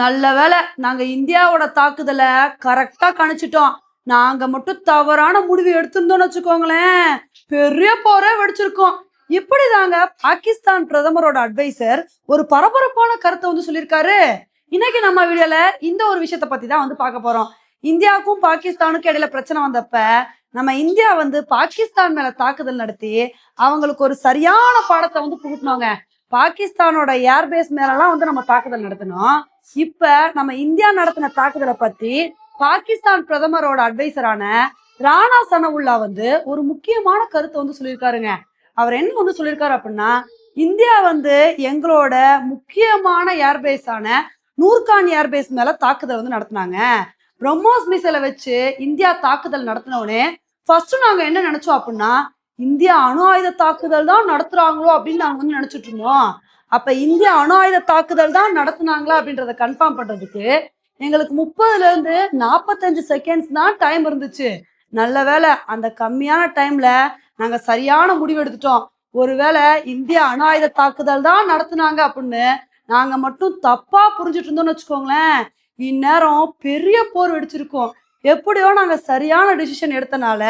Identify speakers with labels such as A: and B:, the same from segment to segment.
A: நல்ல வேளை நாங்க இந்தியாவோட தாக்குதலை கரெக்டா கணிச்சிட்டோம். நாங்க மட்டும் தவறான முடிவு எடுத்திருந்தோம்னு வச்சுக்கோங்களேன். பெரிய போரே வெடிச்சிருக்கோம். இப்படிதாங்க பாகிஸ்தான் பிரதமரோட அட்வைசர் ஒரு பரபரப்பான கருத்தை வந்து சொல்லியிருக்காரு. இன்னைக்கு நம்ம வீடியோல இந்த ஒரு விஷயத்த பத்தி தான் வந்து பார்க்க போறோம். இந்தியாவுக்கும் பாகிஸ்தானுக்கும் இடையில பிரச்சனை வந்தப்ப நம்ம இந்தியா வந்து பாகிஸ்தான் மேல தாக்குதல் நடத்தி அவங்களுக்கு ஒரு சரியான பாடத்தை வந்து புகுட்டினோங்க பாகிஸ்தானோட ஏர்பேஸ் மேலலாம் வந்து நம்ம தாக்குதல் நடத்தினோம். இப்ப நம்ம இந்தியா நடத்தின தாக்குதலை பத்தி பாகிஸ்தான் பிரதமரோட அட்வைசரான ராணா சனவுல்லா வந்து ஒரு முக்கியமான கருத்தை வந்து சொல்லியிருக்காருங்க. அவர் என்ன வந்து சொல்லியிருக்காரு அப்படின்னா இந்தியா வந்து எங்களோட முக்கியமான ஏர்பேஸான நூர்கான் ஏர்பேஸ் மேல தாக்குதல் வந்து நடத்தினாங்க. பிரம்மோஸ் மிசைலை வச்சு இந்தியா தாக்குதல் நடத்தினோடனே ஃபர்ஸ்ட் நாங்க என்ன நினைச்சோம் அப்படின்னா இந்தியா அணு ஆயுத தாக்குதல் தான் நடத்துறாங்களோ அப்படின்னு நாங்க வந்து நினைச்சிட்டு இருந்தோம். அப்ப இந்தியா அணு ஆயுத தாக்குதல் தான் நடத்துனாங்களா அப்படின்றத கன்ஃபார்ம் பண்றதுக்கு எங்களுக்கு முப்பதுல இருந்து நாற்பத்தஞ்சு செகண்ட்ஸ் தான் டைம் இருந்துச்சு. நல்ல வேளை அந்த கம்மியான டைம்ல நாங்க சரியான முடிவு எடுத்துட்டோம். ஒருவேளை இந்தியா அணு ஆயுத தாக்குதல் தான் நடத்துனாங்க அப்படின்னு நாங்க மட்டும் தப்பா புரிஞ்சுட்டு இருந்தோம்னு வச்சுக்கோங்களேன். இந்நேரம் பெரிய போர் வெடிச்சிருக்கோம். எப்படியோ நாங்க சரியான டிசிஷன் எடுத்தனால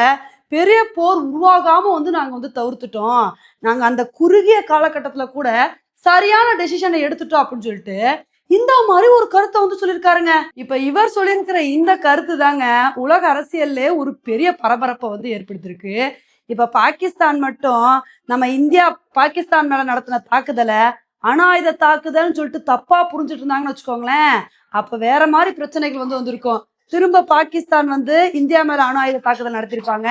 A: பெரிய போர் உருவாகாம வந்து நாங்க வந்து தவிர்த்துட்டோம். நாங்க அந்த குறுகிய காலகட்டத்துல கூட சரியான டெசிஷனை எடுத்துட்டோம் அப்படின்னு சொல்லிட்டு இந்த மாதிரி ஒரு கருத்தை வந்து சொல்லியிருக்காருங்க. இப்ப இவர் சொல்லியிருக்கிற இந்த கருத்து தாங்க உலக அரசியல்ல ஒரு பெரிய பரபரப்பை வந்து ஏற்படுத்திருக்கு இப்ப பாகிஸ்தான் மட்டும் நம்ம இந்தியா பாகிஸ்தான் மேல நடத்தின தாக்குதலை அணு ஆயுத தாக்குதல்னு சொல்லிட்டு தப்பா புரிஞ்சுட்டு இருந்தாங்கன்னு வச்சுக்கோங்களேன். அப்ப வேற மாதிரி பிரச்சனைகள் வந்து வந்திருக்கும். திரும்ப பாகிஸ்தான் வந்து இந்தியா மேல அணு ஆயுத தாக்குதல் நடத்திருப்பாங்க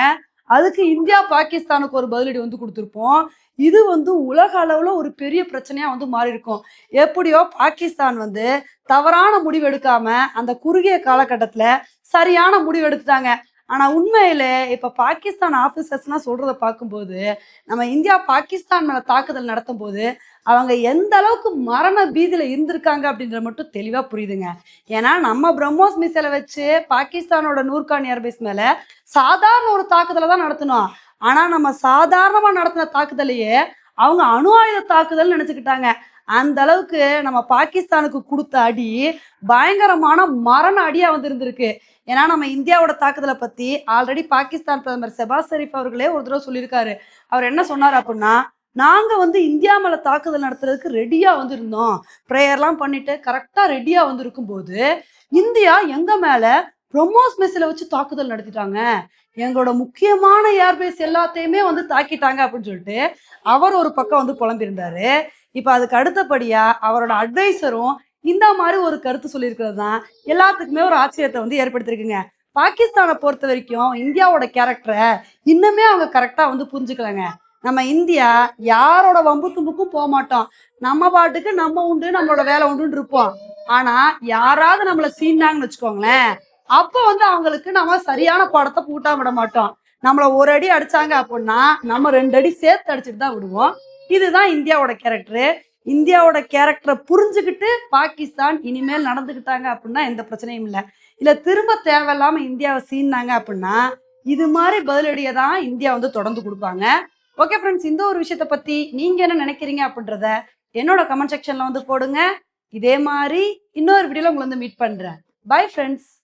A: அதுக்கு இந்தியா பாகிஸ்தானுக்கு ஒரு பதிலடி வந்து கொடுத்துருப்போம். இது வந்து உலக அளவில் ஒரு பெரிய பிரச்சனையாக வந்து மாறி இருக்கும் எப்படியோ பாகிஸ்தான் வந்து தவறான முடிவு எடுக்காம அந்த குறுகிய காலகட்டத்தில் சரியான முடிவு எடுத்துட்டாங்க. ஆனால் உண்மையில் இப்போ பாகிஸ்தான் ஆஃபீஸர்ஸ்லாம் சொல்கிறத பார்க்கும்போது நம்ம இந்தியா பாகிஸ்தான் மேலே தாக்குதல் நடத்தும் போது அவங்க எந்த அளவுக்கு மரண பீதியில் இருந்திருக்காங்க அப்படின்றது மட்டும் தெளிவாக புரியுதுங்க. ஏன்னா நம்ம பிரம்மோஸ் மிசைலை வச்சு பாகிஸ்தானோட நூர்கான் ஏர்பேஸ் மேலே சாதாரண ஒரு தாக்குதலை தான் நடத்தணும் ஆனால் நம்ம சாதாரணமாக நடத்தின தாக்குதலையே அவங்க அணு ஆயுத தாக்குதல் நினைச்சுக்கிட்டாங்க. அந்த அளவுக்கு நம்ம பாகிஸ்தானுக்கு கொடுத்த அடி பயங்கரமான மரண அடியா வந்திருந்திருக்கு. ஏன்னா நம்ம இந்தியாவோட தாக்குதலை பத்தி ஆல்ரெடி பாகிஸ்தான் பிரதமர் செபாஸ் ஷெரீப் அவர்களே ஒரு தடவை சொல்லியிருக்காரு. அவர் என்ன சொன்னார் அப்படின்னா நாங்கள் வந்து இந்தியா மேல தாக்குதல் நடத்துறதுக்கு ரெடியாக வந்து இருந்தோம் ப்ரேயர்லாம் பண்ணிட்டு கரெக்டாக ரெடியாக வந்திருக்கும் போது இந்தியா எங்க மேல பிரம்மோஸ் மெஸ்ஸில் வச்சு தாக்குதல் நடத்திட்டாங்க. எங்களோட முக்கியமான ஏர்பேஸ் எல்லாத்தையுமே வந்து தாக்கிட்டாங்க அப்படின்னு சொல்லிட்டு அவர் ஒரு பக்கம் வந்து புலம்பியிருந்தாரு. இப்போ அதுக்கு அடுத்தபடியாக அவரோட அட்வைசரும் இந்த மாதிரி ஒரு கருத்து சொல்லியிருக்கிறது தான். எல்லாத்துக்குமே ஒரு ஆச்சரியத்தை வந்து ஏற்படுத்தியிருக்குங்க. பாகிஸ்தானை பொறுத்த வரைக்கும் இந்தியாவோட கேரக்டரை இன்னுமே அவங்க கரெக்டாக வந்து புரிஞ்சுக்கலங்க. நம்ம இந்தியா யாரோட வம்பு தும்புக்கும் போக மாட்டோம். நம்ம பாட்டுக்கு நம்ம உண்டு நம்மளோட வேலை உண்டுன்னு இருப்போம். ஆனா யாராவது நம்மளை சீண்டாங்கன்னு வச்சுக்கோங்களேன். அப்போ வந்து அவங்களுக்கு நம்ம சரியான படத்தை பூட்டா விட மாட்டோம். நம்மள ஒரு அடி அடிச்சாங்க அப்படின்னா நம்ம ரெண்டு அடி சேர்த்து அடிச்சுட்டு தான் விடுவோம். இதுதான் இந்தியாவோட கேரக்டரு இந்தியாவோட கேரக்டரை புரிஞ்சுக்கிட்டு பாகிஸ்தான் இனிமேல் நடந்துக்கிட்டாங்க அப்படின்னா எந்த பிரச்சனையும் இல்லை. இல்லை திரும்ப தேவையில்லாம இந்தியாவை சீன்னாங்க அப்படின்னா இது மாதிரி பதிலடியை தான் இந்தியா வந்து தொடர்ந்து கொடுப்பாங்க. ஓகே ஃப்ரெண்ட்ஸ் இந்த ஒரு விஷயத்தை பற்றி நீங்க என்ன நினைக்கிறீங்க அப்படின்றத என்னோட கமெண்ட் செக்ஷனில் வந்து போடுங்க. இதே மாதிரி இன்னொரு வீடியோவில் உங்களை வந்து மீட் பண்ணுறேன் பை ஃப்ரெண்ட்ஸ்